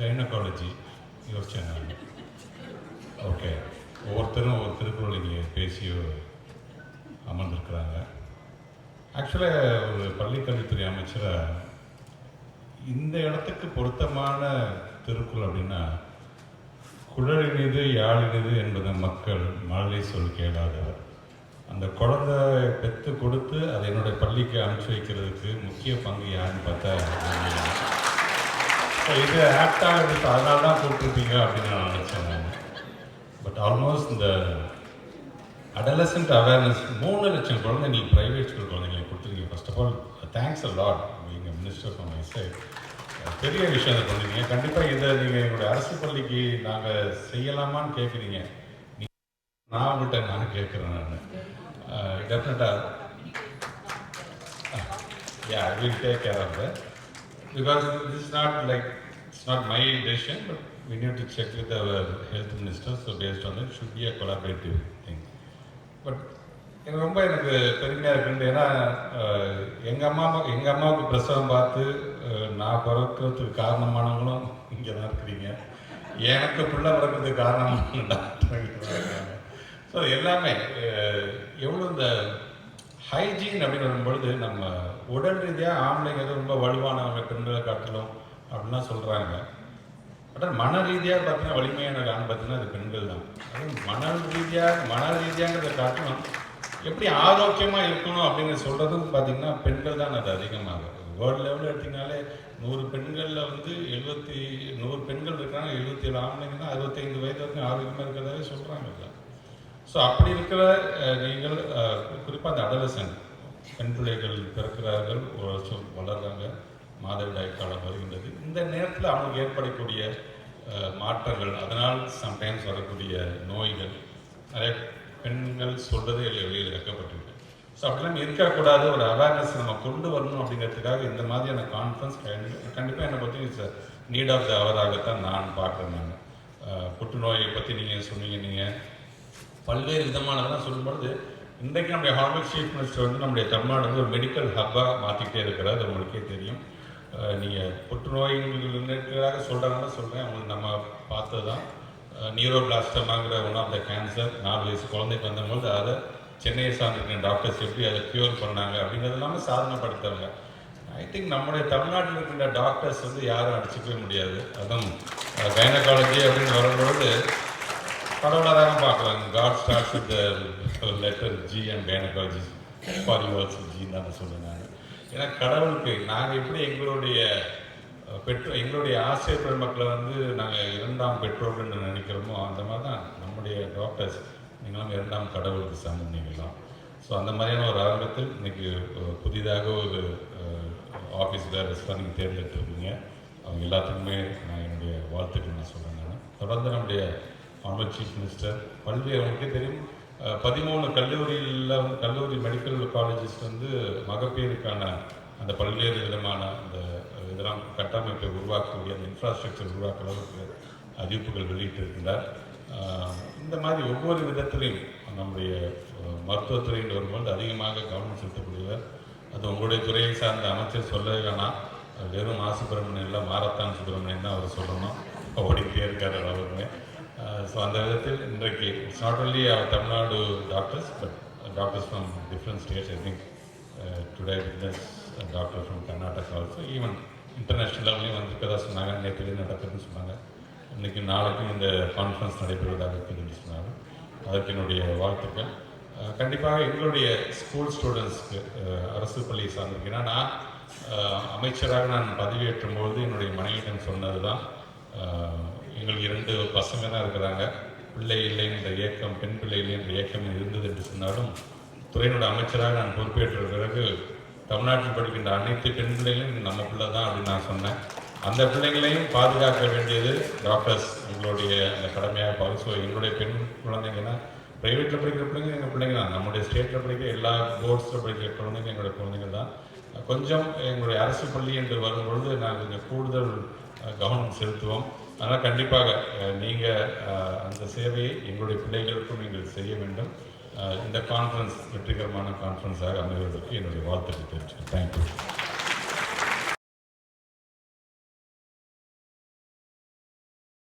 Gynaecology யோசிச்சேன் நான் okay ஒவ்வொருத்தரும் ஒவ்வொரு திருக்குறள் இங்கே பேசி அமர்ந்திருக்கிறாங்க. ஆக்சுவலாக ஒரு பள்ளிக்கல்வித்துறை அமைச்சராக இந்த இடத்துக்கு பொருத்தமான திருக்குறள் அப்படின்னா குழலினிது யாழினிது என்பதை மக்கள் மழலை சொல் கேளாதவர். அந்த குழந்தை பெற்று கொடுத்து அதை என்னுடைய பள்ளிக்கு அனுப்பிச்சி வைக்கிறதுக்கு முக்கிய பங்கு யாருன்னு பார்த்தா இது ஆப்டாக இருந்துச்சு அதனால தான் கூப்பிட்டுருப்பீங்க அப்படின்னு நான் நினச்சேன் நான். பட் ஆல்மோஸ்ட் இந்த அடலசன்ட் அவேர்னஸ் மூணு லட்சம் குழந்தைங்களுக்கு ப்ரைவேட் ஸ்கூல் குழந்தைங்களுக்கு கொடுத்துருக்கீங்க. First of all thanks a lot நீங்கள் மினிஸ்டர் ஃபார் மை சைட் பெரிய விஷயம் அதை பண்ணுறீங்க கண்டிப்பாக இதை நீங்கள் எங்களுடைய அரசு பள்ளிக்கு நாங்கள் செய்யலாமான்னு கேட்குறீங்க நான் உங்கள்கிட்ட நான் கேட்குறேன் நான். டெஃபினட்டாக yeah I take care of of. Because this is not like, it's not my decision, but we need to check with our health minister, so based on that, it should be a collaborative thing. But எனக்கு ரொம்ப எனக்கு பெருமையாக இருக்குது ஏன்னா எங்கள் எங்க அம்மா எங்கள் அம்மாவுக்கு பிரசவம் பார்த்து நான் பிறக்கிறதுக்கு காரணமானவங்களும் இங்கே தான் இருக்கிறீங்க எனக்கு பிள்ளை பிறக்கிறதுக்கு காரணமான டாக்டர் ஸோ எல்லாமே எவ்வளோ இந்த ஹைஜீன் அப்படின்னு வரும்பொழுது நம்ம உடல் ரீதியாக ஆம்பளைங்க எதுவும் ரொம்ப வலுவானவங்க பெண்களை காட்டிலும் அப்படிலாம் சொல்கிறாங்க ஆனால் மன ரீதியாக பார்த்தீங்கன்னா வலிமையான ஆண் பார்த்தீங்கன்னா அது பெண்கள் தான். அதுவும் மன ரீதியாக மன ரீதியாங்கிறத காட்டிலும் எப்படி ஆரோக்கியமாக இருக்கணும் அப்படின்னு சொல்கிறதும் பார்த்தீங்கன்னா பெண்கள் தான் அது அதிகமாக. வேர்ல்டு லெவலில் எடுத்திங்கனாலே நூறு பெண்களில் வந்து எழுபத்தி நூறு பெண்கள் இருக்காங்க எழுபத்தி ஏழு ஆம்பளைங்க தான் அறுபத்தைந்து வயது வரைக்கும் ஆரோக்கியமாக இருக்கிறதாவே சொல்கிறாங்க ஸோ அப்படி இருக்கிற நீங்கள் குறிப்பாக அந்த அடலசன் பெண் பிள்ளைகள் பிறக்கிறார்கள் ஒரு வருஷம் வளர்கிறாங்க மாதவிடாய் காலம் வருகின்றது இந்த நேரத்தில் அவங்களுக்கு ஏற்படக்கூடிய மாற்றங்கள் அதனால் சம்டைம்ஸ் வரக்கூடிய நோய்கள் நிறைய பெண்கள் சொல்றதே இல்லை வெளியில் வைக்கப்பட்டிருக்கு. ஸோ அப்படிலாம் இருக்கக்கூடாது ஒரு அவேர்னஸ் நம்ம கொண்டு வரணும் அப்படிங்கிறதுக்காக இந்த மாதிரியான கான்ஃபரன்ஸ் கண்டிப்பாக என்னை பற்றி இட்ஸ் நீட் ஆஃப் த அவராகத்தான் நான் பார்க்குறேன் நான். புற்றுநோயை பற்றி நீங்கள் சொன்னீங்க நீங்கள் பல்வேறு விதமானதெல்லாம் சொல்லும்பொழுது இன்றைக்கு நம்முடைய ஹார்மல் சீஃப் மினிஸ்டர் வந்து நம்முடைய தமிழ்நாடு வந்து ஒரு மெடிக்கல் ஹப்பாக மாற்றிக்கிட்டே இருக்கிறார். அது உங்களுக்கே தெரியும். நீங்கள் புற்றுநோய்களுக்காக சொல்கிறாங்கன்னா சொல்கிறேன் அவங்க நம்ம பார்த்தது தான். நியூரோபிளாஸ்டமாங்கிற ஒன் ஆஃப் த கேன்சர் நாலு வயசு குழந்தைக்கு வந்தபோது அதை சென்னையை சார்ந்திருக்கிற டாக்டர்ஸ் எப்படி அதை க்யூர் பண்ணாங்க அப்படிங்கிறது எல்லாமே சாதனைப்படுத்துறாங்க. ஐ திங்க் நம்முடைய தமிழ்நாட்டில் இருக்கின்ற டாக்டர்ஸ் வந்து யாரும் அடிச்சுக்கவே முடியாது. அதுவும் கைனகாலஜி அப்படின்னு வரும்பொழுது கடவுளாக தான் பார்க்குறாங்க God starts with letter G and gynaecology for you ஜின்னு தான் சொல்லுவேன் ஏன்னா கடவுளுக்கு நாங்கள் எப்படி எங்களுடைய பெற்றோர் எங்களுடைய ஆசிரியர் பெருமக்களை வந்து நாங்கள் இரண்டாம் பெற்றோர்கள்னு நினைக்கிறோமோ அந்த மாதிரி தான் நம்முடைய டாக்டர்ஸ் நீங்களும் இரண்டாம் கடவுளுக்கு சமம் நீங்களாம். ஸோ அந்த மாதிரியான ஒரு ஆரம்பத்தில் இன்னைக்கு புதிதாக ஒரு ஆஃபீஸில் ரெஸ்பாண்டிங் தேர்ந்தெடுத்துருக்கீங்க. அவங்க எல்லாத்துக்குமே நான் என்னுடைய வாழ்த்துக்கள் நான் சொல்கிறேன் நான். தொடர்ந்து நம்முடைய ஆனர் சீஃப் மினிஸ்டர் பல்வேறு உங்களுக்கே தெரியும். பதிமூணு கல்லூரியில் வந்து கல்லூரி மெடிக்கல் காலேஜஸ் வந்து மகப்பேறுக்கான அந்த பல்வேறு விதமான அந்த இதெல்லாம் கட்டமைப்பை உருவாக்கக்கூடிய அந்த இன்ஃப்ராஸ்ட்ரக்சர் உருவாக்க அளவுக்கு அறிவிப்புகள் வெளியிட்டிருக்கிறார். இந்த மாதிரி ஒவ்வொரு விதத்திலையும் நம்முடைய மருத்துவத்துறையில் வரும்போது அதிகமாக கவனம் செலுத்தக்கூடியவர். அது உங்களுடைய துறையை சார்ந்த அமைச்சர் சொல்லவே வேணாம் அது வெறும் மா சுப்பிரமணியம் இல்லை மாரத்தான் சுப்பிரமணியன் தான் அவர் சொல்லணும். ஓடிக்கிட்டே இருக்கார் அவருமே. Uh, ஸோ அந்த விதத்தில் இன்றைக்கு it's not only our Tamil Nadu doctors but doctors from different states I think today business doctor from Karnataka also even international லெவலையும் வந்திருக்கதா சொன்னாங்க நேற்று நடக்குதுன்னு சொன்னாங்க. இன்னைக்கு நாளைக்கும் இந்த கான்ஃபரன்ஸ் நடைபெறுவதாக இருக்குதுன்னு சொன்னாங்க. அதற்கு என்னுடைய வாழ்த்துக்கள். Uh, கண்டிப்பாக எங்களுடைய ஸ்கூல் ஸ்டூடெண்ட்ஸ்க்கு uh, அரசு பள்ளி சார்ந்திருக்கேன் நான் அமைச்சராக நான் பதவியேற்றும் பொழுது என்னுடைய மனைவியிடம் சொன்னது தான் எங்களுக்கு இரண்டு பசங்க தான் இருக்கிறாங்க. பிள்ளை இல்லை என்ற இயக்கம் பெண் பிள்ளை இல்லை என்ற இயக்கம் இருந்தது என்று சொன்னாலும் துறையினோட அமைச்சராக நான் பொறுப்பேற்ற பிறகு தமிழ்நாட்டில் படிக்கின்ற அனைத்து பெண் பிள்ளைகளும் நம்ம பிள்ளை தான் அப்படின்னு நான் சொன்னேன். அந்த பிள்ளைங்களையும் பாதுகாக்க வேண்டியது டாக்டர்ஸ் எங்களுடைய அந்த கடமையாக பார்க்க ஸோ எங்களுடைய பெண் குழந்தைங்கன்னா ப்ரைவேட்டில் படிக்கிற பிள்ளைங்க எங்கள் பிள்ளைங்க தான் நம்முடைய ஸ்டேட்டில் படிக்கிற எல்லா போர்ட்ஸில் படிக்கிற குழந்தைங்க எங்களுடைய குழந்தைங்க தான் கொஞ்சம் எங்களுடைய அரசு பள்ளி என்று வரும்பொழுது நான் கொஞ்சம் கூடுதல் கவனம் செலுத்துவோம். அதனால் கண்டிப்பாக நீங்கள் அந்த சேவையை எங்களுடைய பிள்ளைகளுக்கும் நீங்கள் செய்ய வேண்டும். இந்த கான்ஃபரன்ஸ் வெற்றிகரமான கான்ஃபரன்ஸாக அமைவதற்கு என்னுடைய வாழ்த்துக்கள் தெரிவிச்சுக்கிறேன். தேங்க்யூ